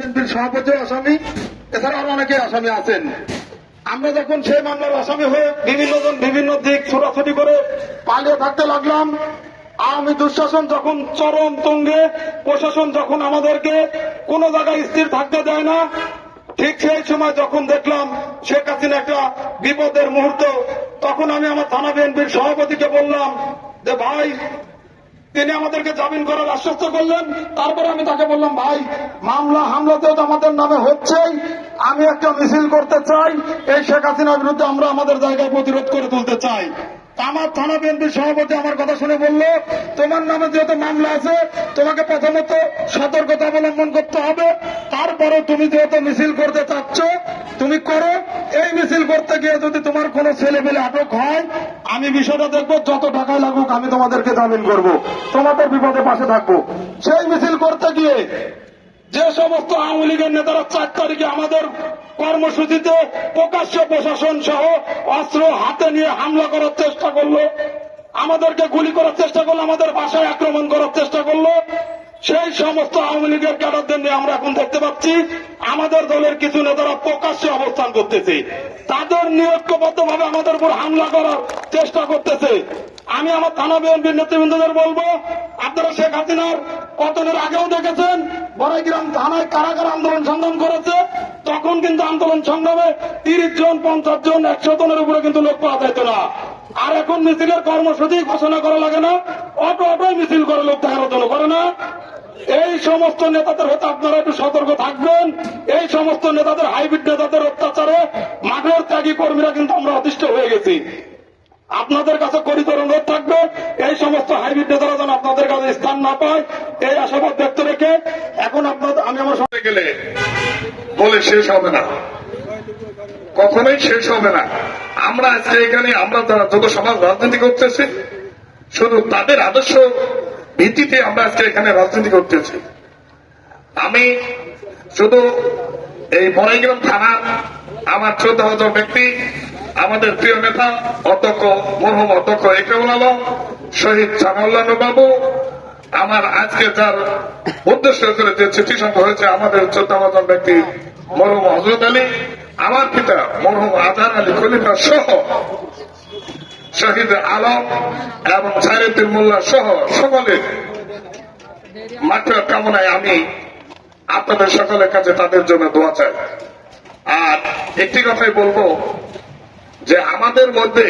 বিএনপির সভাপতি আসামি। এছাড়া আরও অনেকে আসামি আছেন। আমরা যখন সেই মামলার আসামি হয়ে বিভিন্ন জন বিভিন্ন দিক ছোটাছুটি করে পালিয়ে থাকতে লাগলাম, আওয়ামী দুঃশাসন যখন চরম তুঙ্গে, প্রশাসন যখন আমাদেরকে কোনো জায়গায় স্থির থাকতে দেয় না, ঠিক সেই সময় যখন দেখলাম শেখ হাসিনা একটা বিপদের মুহূর্ত, তখন আমি আমার থানা বিএনপির সভাপতিকে বললাম যে, ভাই তিনি আমাদেরকে জামিন করার আশ্বস্ত করলেন। তারপরে আমি তাকে বললাম, ভাই, মামলা হামলাতেও তো আমাদের নামে হচ্ছেই। আমি একটা মিছিল করতে চাই। এই শেখ হাসিনার বিরুদ্ধে আমরা আমাদের জায়গায় প্রতিরোধ করে তুলতে চাই। আমার থানা বিএনপির সভাপতি আমার কথা শুনে বলল, তোমার নামে যেহেতু মামলা আছে, তোমাকে প্রথমত সতর্কতা অবলম্বন করতে হবে। তারপরে তুমি যেহেতু মিছিল করতে চাচ্ছ, তুমি করো। এই মিছিল করতে গিয়ে যদি তোমার কোনো ছেলে পেলে আটক হয় আমি বিষয়টা দেখব, যত টাকায় লাগুক আমি তোমাদেরকে জামিন করব। তোমাদের বিপদে পাশে থাকব। সেই মিছিল করতে গিয়ে যে সমস্ত আওয়ামী লীগের নেতারা চার তারিখে আমাদের কর্মসূচিতে প্রকাশ্য প্রশাসন সহ অস্ত্র হাতে নিয়ে হামলা করার চেষ্টা করল, আমাদেরকে গুলি করার চেষ্টা করল, আমাদের বাসায় আক্রমণ করার চেষ্টা করল সেই সমস্ত আওয়ামী লীগের ক্যাডারদের নিয়ে আমরা এখন দেখতে পাচ্ছি, আমাদের দলের কিছু নেতারা প্রকাশ্যে অবস্থান করতেছে। তাদের নিয়তবদ্ধ ভাবে আমাদের উপর হামলা করার চেষ্টা করতেছে। আমি আমার থানা বিএনপির নেতৃবৃন্দদের বলব, আপনারা শেখ হাসিনার পতনের আগেও দেখেছেন, বড়াইগ্রাম থানায় কারাগার আন্দোলন সংগ্রাম করেছে। তখন কিন্তু আন্দোলন সংগ্রামে তিরিশ জন, পঞ্চাশ জন, একশো জনের উপরে কিন্তু লোক পাওয়া যেত না। আর এখন মিছিলের কর্মসূচি ঘোষণা করা লাগে না, অটো অটোই মিছিল করে লোক দেখানোর জন্য করে না। এই সমস্ত নেতাদের হতে আপনারা একটু সতর্ক থাকবেন। এই সমস্ত নেতাদের, হাইব্রিড নেতাদের অত্যাচারে মাঠের ত্যাগী কর্মীরা কিন্তু আমরা অতিষ্ঠ হয়ে গেছি। আপনাদের কাছে করিত অনুরোধ থাকবে, এই সমস্ত হাইব্রিড নেতারা যেন আপনাদের কাছে স্থান না পায়, এই আশাবাদ ব্যক্ত রেখে এখন আপনাদের, আমি আমার করতে গেলে বলে শেষ হবে না। কখনোই শেষ হবে না। আমরা আজকে এখানে, আমরা যারা যত সমাজ রাজনীতি করতেছি, শুধু তাদের আদর্শ ভিত্তিতে আমরা আজকে এখানে রাজনীতি করতেছি। আমি শুধু এই বড়াইগ্রাম থানার আমার চোদ্দ হাজার ব্যক্তি, আমাদের প্রিয় নেতা, অধ্যক্ষ, মরহুম অধ্যক্ষ একরামুল আলম, শহীদ জামাউল্লাহ বাবু, আমার আজকে যার উদ্দেশ্য করে যে চিঠি সংগ্রহ হয়েছে, আমাদের চোদ্দ হাজার ব্যক্তি মরহুম হজরত আলী, আমার পিতা মরহুম আজহার আলী খলিফা সহ শহীদ আলম এবং সাইরুদ্দিন মোল্লা সহ সকলে মাত্র কামনায় আমি আপনাদের সকলের কাছে তাদের জন্য দোয়া চাই। আর একটি কথাই বলব যে আমাদের মধ্যে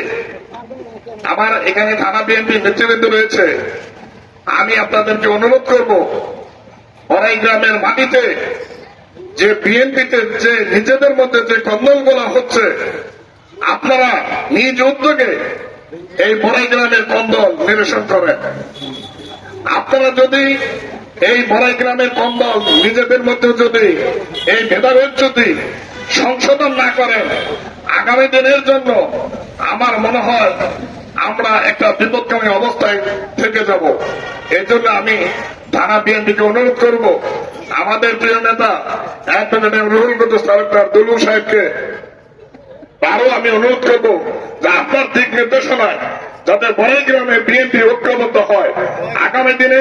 আমার এখানে থানা বিএনপি নেতৃবৃন্দ রয়েছে। আমি আপনাদেরকে অনুরোধ করব অরাই গ্রামের মাটিতে যে বিএনপিতে যে নিজেদের মধ্যে যে কন্দলগুলো হচ্ছে, আপনারা নিজ উদ্যোগে এই বড়াই গ্রামের কন্দল নিরসন করেন আপনারা যদি এই বড়াই গ্রামের কন্দল নিজেদের মধ্যে যদি, এই ভেদাভেদ যদি সংশোধন না করেন, আগামী দিনের জন্য আমার মনে হয় আমরা একটা বিপদকামী অবস্থায় থেকে যাব। এই জন্য আমি থানা বিএনপিকে অনুরোধ করব, আমাদের প্রিয় নেতা অ্যাডভোকেট রুহুল কদুস তালুকদার দুলু সাহেবকে আরও আমি অনুরোধ করব আপনার দিক নির্দেশনায় যাতে বড় গ্রামে বিএনপি ঐক্যবদ্ধ হয় আগামী দিনে